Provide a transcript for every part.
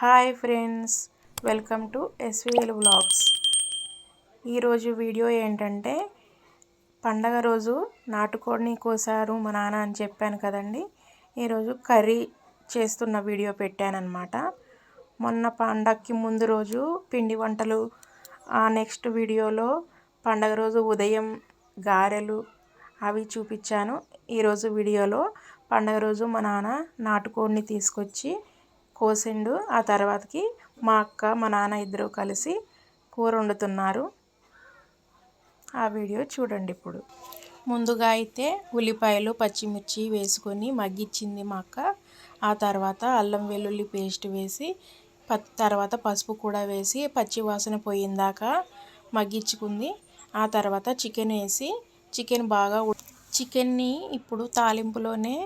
Hi friends welcome to SVL vlogs. ఈరోజు video ఏంటంటే పండగ రోజు నాటుకోడిని కోసారు మా నాన్న అని చెప్పాను కదండి. ఈరోజు కర్రీ చేస్తున్న వీడియో పెట్టానన్నమాట. మొన్న పండగకి ముందు రోజు పిండి వంటలు ఆ నెక్స్ట్ వీడియోలో పండగ రోజు ఉదయం గారెలు అవి చూపించాను. ఈరోజు వీడియోలో పండగ రోజు మా నాన్న నాటుకోడిని తీసుకొచ్చి కోసిండు. ఆ తర్వాతకి మా అక్క మా నాన్న ఇద్దరు కలిసి కూర వండుతున్నారు. ఆ వీడియో చూడండి ఇప్పుడు. ముందుగా అయితే ఉల్లిపాయలు పచ్చిమిర్చి వేసుకొని మగ్గిచ్చింది మా అక్క. ఆ తర్వాత అల్లం వెల్లుల్లి పేస్ట్ వేసి ప తర్వాత పసుపు కూడా వేసి పచ్చి వాసన పోయిందాక మగ్గించుకుంది ఆ తర్వాత చికెన్ వేసి చికెన్ బాగా చికెన్ని ఇప్పుడు తాలింపులోనే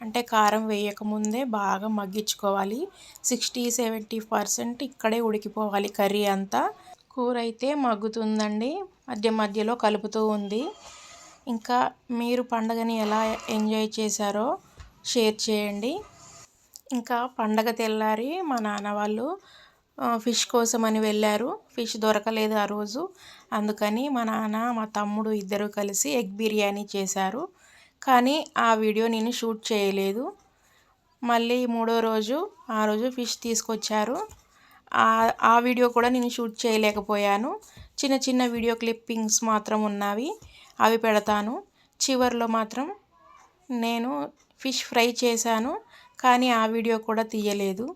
అంటే కారం వేయకముందే బాగా మగ్గించుకోవాలి. సిక్స్టీ సెవెంటీ పర్సెంట్ ఇక్కడే ఉడికిపోవాలి కర్రీ అంతా. కూర అయితే మగ్గుతుందండి. మధ్య మధ్యలో కలుపుతూ ఉంది. ఇంకా మీరు పండగని ఎలా ఎంజాయ్ చేశారో షేర్ చేయండి. ఇంకా పండగ తెల్లారి మా నాన్న వాళ్ళు ఫిష్ కోసమని వెళ్ళారు. ఫిష్ దొరకలేదు ఆ రోజు. అందుకని మా నాన్న మా తమ్ముడు ఇద్దరు కలిసి ఎగ్ బిర్యానీ చేశారు. కానీ ఆ వీడియో నేను షూట్ చేయలేదు. మళ్ళీ మూడో రోజు ఆ రోజు ఫిష్ తీసుకొచ్చారు. ఆ వీడియో కూడా నేను షూట్ చేయలేకపోయాను. చిన్న చిన్న వీడియో క్లిప్పింగ్స్ మాత్రం ఉన్నవి అవి పెడతాను. చివరిలో మాత్రం నేను ఫిష్ ఫ్రై చేశాను కానీ ఆ వీడియో కూడా తీయలేదు.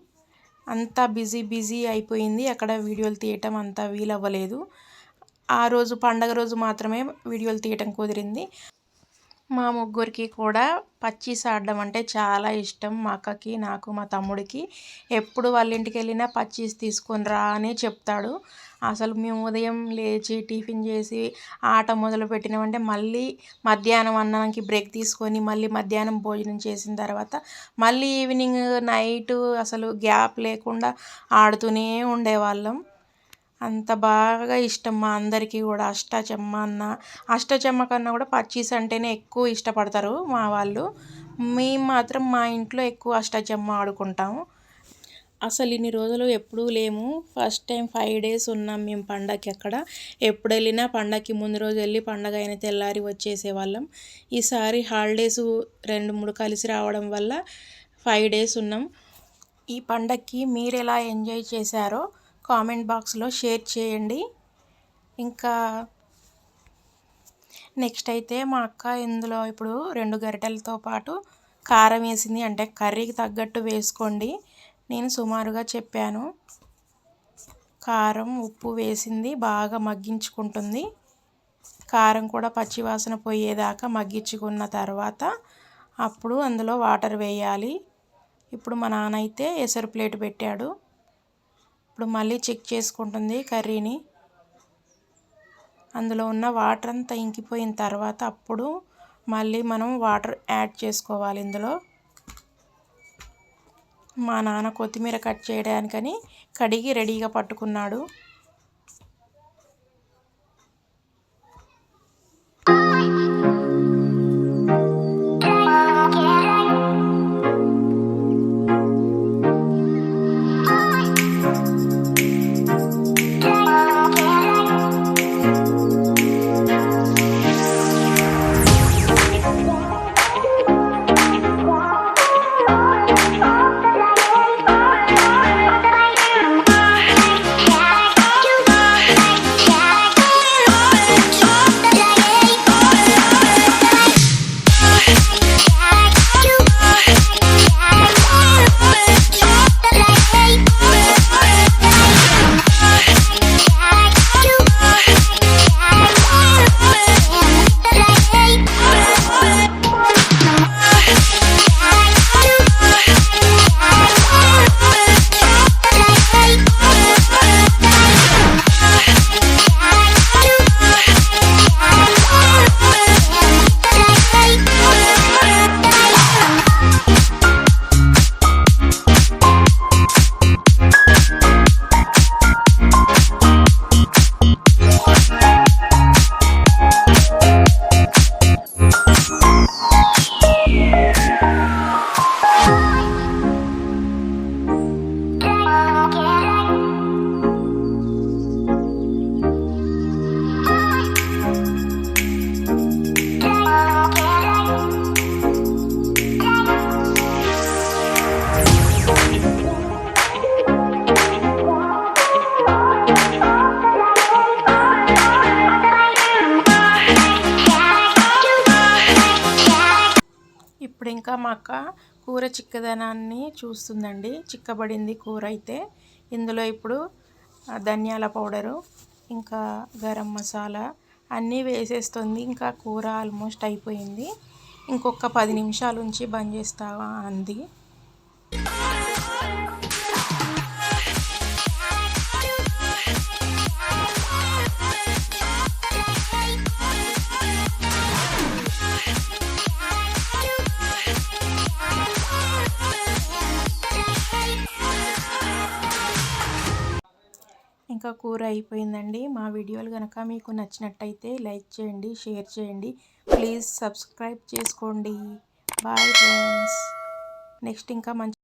అంతా బిజీ బిజీ అయిపోయింది. అక్కడ వీడియోలు తీయటం అంతా వీలవ్వలేదు. ఆ రోజు పండగ రోజు మాత్రమే వీడియోలు తీయటం కుదిరింది. మా ముగ్గురికి కూడా పచ్చీస్ ఆడడం అంటే చాలా ఇష్టం. మా అక్కకి నాకు మా తమ్ముడికి. ఎప్పుడు వాళ్ళ ఇంటికి వెళ్ళినా పచ్చీస్ తీసుకొని రా అని చెప్తాడు. అసలు మేము ఉదయం లేచి టిఫిన్ చేసి ఆట మొదలు పెట్టినామంటే మళ్ళీ మధ్యాహ్నం అన్నానికి బ్రేక్ తీసుకొని మళ్ళీ మధ్యాహ్నం భోజనం చేసిన తర్వాత మళ్ళీ ఈవినింగ్ నైట్ అసలు గ్యాప్ లేకుండా ఆడుతూనే ఉండేవాళ్ళం. అంత బాగా ఇష్టం మా అందరికీ కూడా. అష్టాచెమ్మ అన్న అష్టాచెమ్మ కన్నా కూడా పచ్చీస్ అంటేనే ఎక్కువ ఇష్టపడతారు మా వాళ్ళు. మేము మాత్రం మా ఇంట్లో ఎక్కువ అష్టాచెమ్మ ఆడుకుంటాము అసలు ఇన్ని రోజులు ఎప్పుడూ లేము. ఫస్ట్ టైం ఫైవ్ డేస్ ఉన్నాం మేము పండగకి అక్కడ. ఎప్పుడు వెళ్ళినా పండగకి ముందు రోజు వెళ్ళి పండగ అయిన తెల్లారి వచ్చేసేవాళ్ళం ఈసారి హాలిడేస్ రెండు మూడు కలిసి రావడం వల్ల ఫైవ్ డేస్ ఉన్నాం. ఈ పండగకి మీరు ఎలా ఎంజాయ్ చేశారో కామెంట్ బాక్స్లో షేర్ చేయండి. ఇంకా నెక్స్ట్ అయితే మా అక్క ఇందులో ఇప్పుడు రెండు గరిటెలతో పాటు కారం వేసింది. అంటే కర్రీకి తగ్గట్టు వేసుకోండి. నేను సుమారుగా చెప్పాను. కారం ఉప్పు వేసింది. బాగా మగ్గించుకుంటుంది. కారం కూడా పచ్చివాసన పోయేదాకా మగ్గించుకున్న తర్వాత అప్పుడు అందులో వాటర్ వేయాలి. ఇప్పుడు మా నాన్న అయితే ఎసరు ప్లేట్ పెట్టాడు. ఇప్పుడు మళ్ళీ చెక్ చేసుకుంటుంది కర్రీని. అందులో ఉన్న వాటర్ అంతా ఇంకిపోయిన తర్వాత అప్పుడు మళ్ళీ మనం వాటర్ యాడ్ చేసుకోవాలి ఇందులో. మా నాన్న కొత్తిమీర కట్ చేయడానికని కడిగి రెడీగా పట్టుకున్నాడు. మా అక్క కూర చిక్కదనాన్ని చూస్తుందండి. చిక్కబడింది కూర అయితే. ఇందులో ఇప్పుడు ధనియాల పౌడరు ఇంకా గరం మసాలా అన్నీ వేసేస్తుంది. ఇంకా కూర ఆల్మోస్ట్ అయిపోయింది. ఇంకొక పది నిమిషాల నుంచి బంద్ చేస్తావా అంది. ఇంకా కూర అయిపోయిందండి. మా వీడియోలు కనుక మీకు నచ్చినట్టయితే లైక్ చేయండి షేర్ చేయండి. ప్లీజ్ సబ్స్క్రైబ్ చేసుకోండి. Bye friends. నెక్స్ట్ ఇంకా మంచి